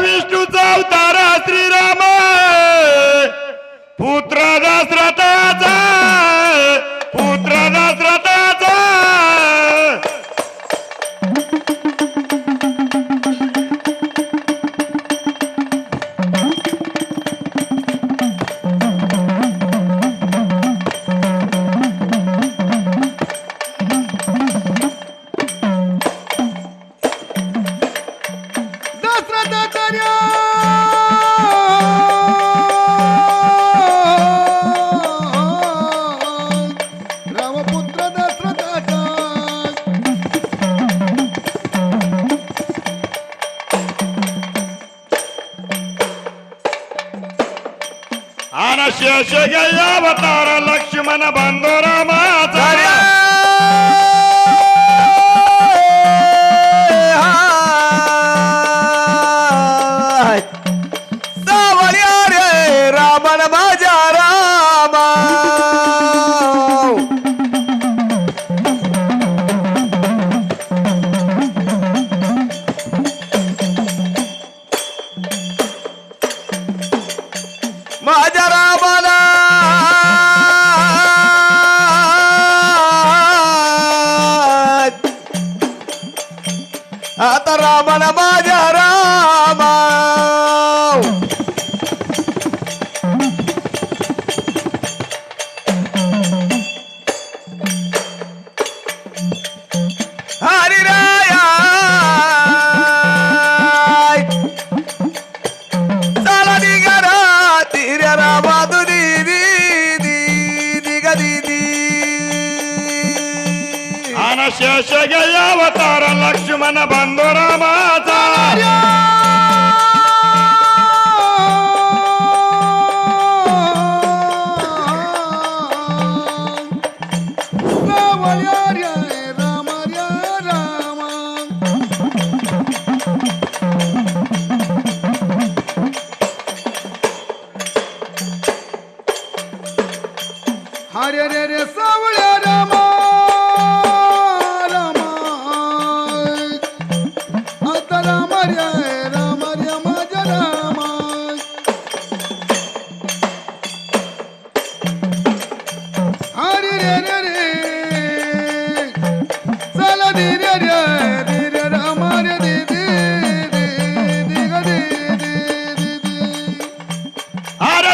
Visto hermana Bandorama. নামাজ शेष अवतार लक्ष्मण बांधो रामाचा हरे रे रे सावळे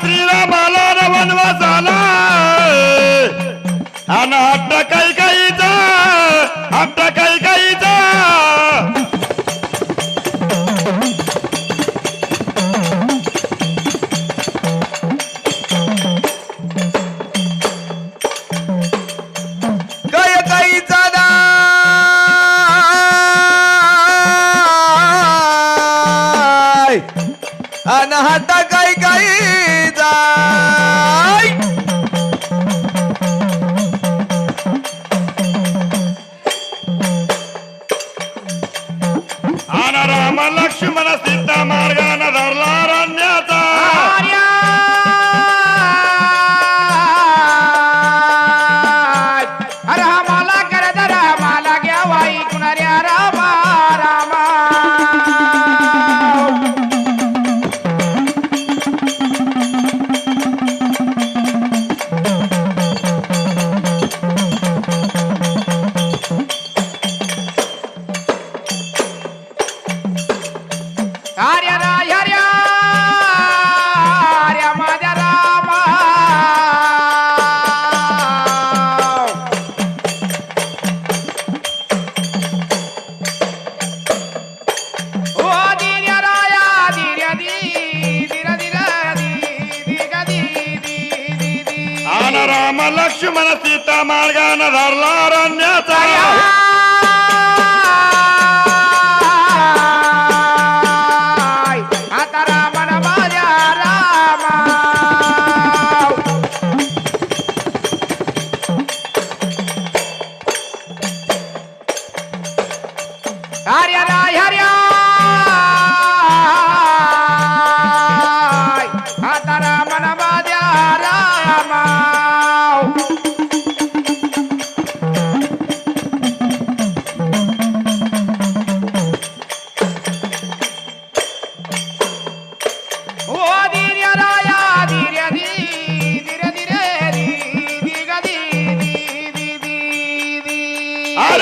श्रीरामाला वनवास आला आणि हट्टा काही काहीचा हट्टा काही काहीचा काय काहीचा नाय अन हाता काही काही आना रामा लक्ष्मण सीता मार्गान धरला रण्याचा लक्ष्मण सीता मार्गाने धरला अरण्याचा.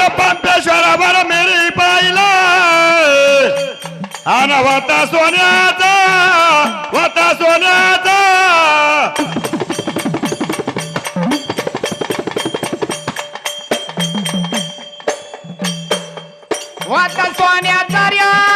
पंपेश्वरावर मेरी पाहिला आन वाता सोन्याचा वाता सोन्याचा. वाता सोन्याचा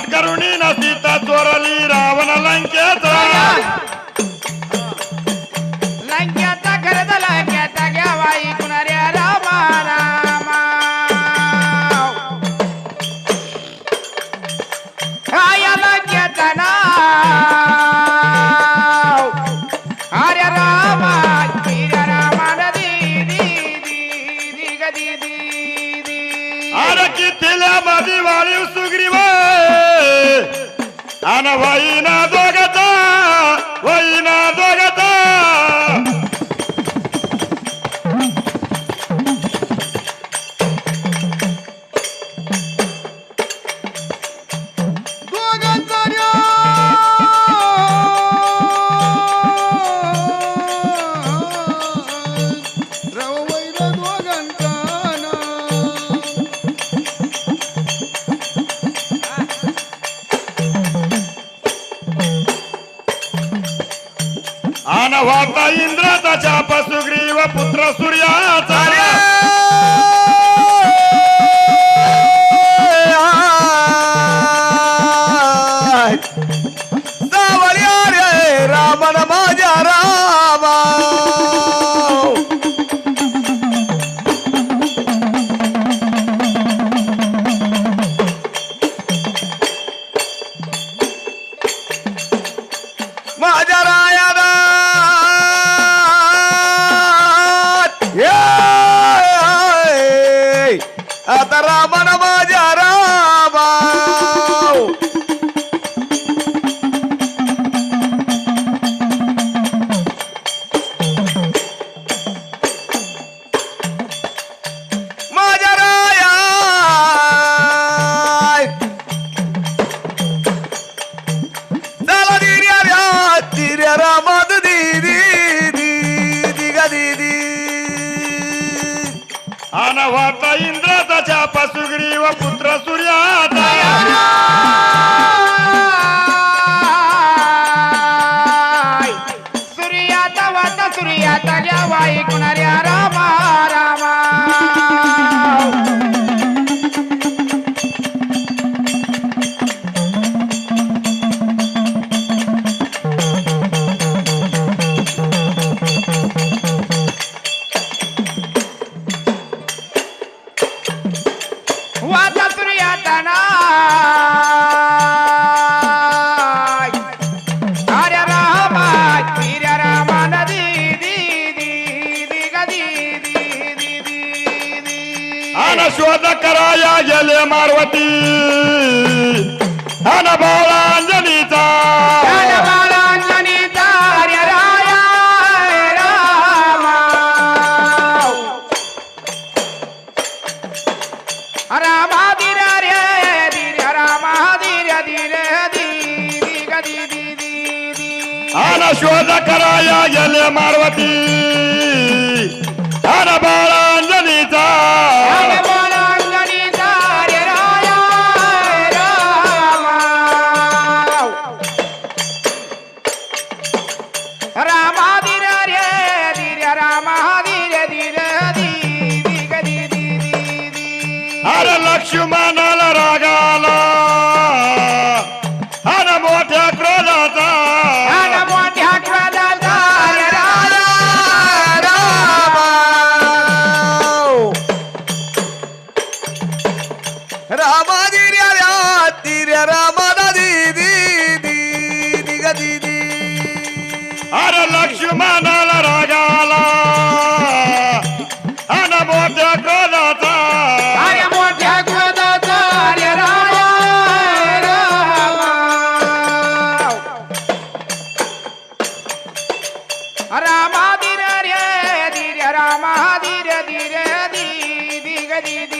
पटकरुणी नसी चोरली रावण लंकेचा Rama राजा पासुगडी व पुत्र सूर्या रामा दिर्या रामा दादी दीदी दीदी अरे लक्ष्मणाला रागाला अन मोठ्या क्रोधाचा अरे मोठ्या क्रोधाचा अरे रामा रामा धीर रे धीर रामा धीर धीर दी दी ग दी दी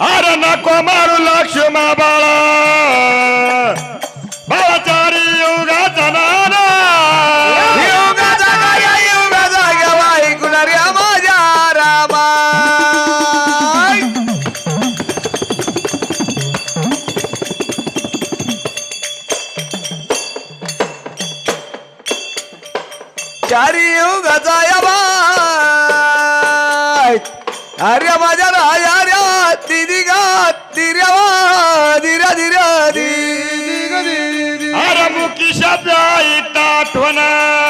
Aranakumar Lakshmabala. अरे माझ्या राजा ऱ्या तिरी गा तिऱ्या वा दिऱ्या दिऱ्या मुकी शब्द आठवणा.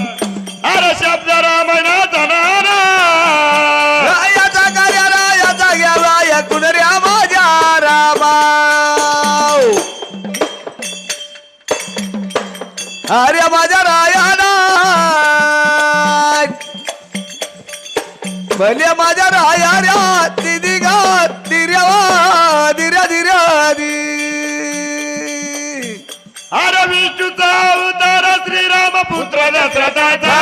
अरे माझ्या रायाला. भले माझ्या राया ऱ्या दिदी गा दिर्या दिर्या दिर्या दि. अरे विष्णूचा उतारा श्रीरामपुत्र दशरथाचा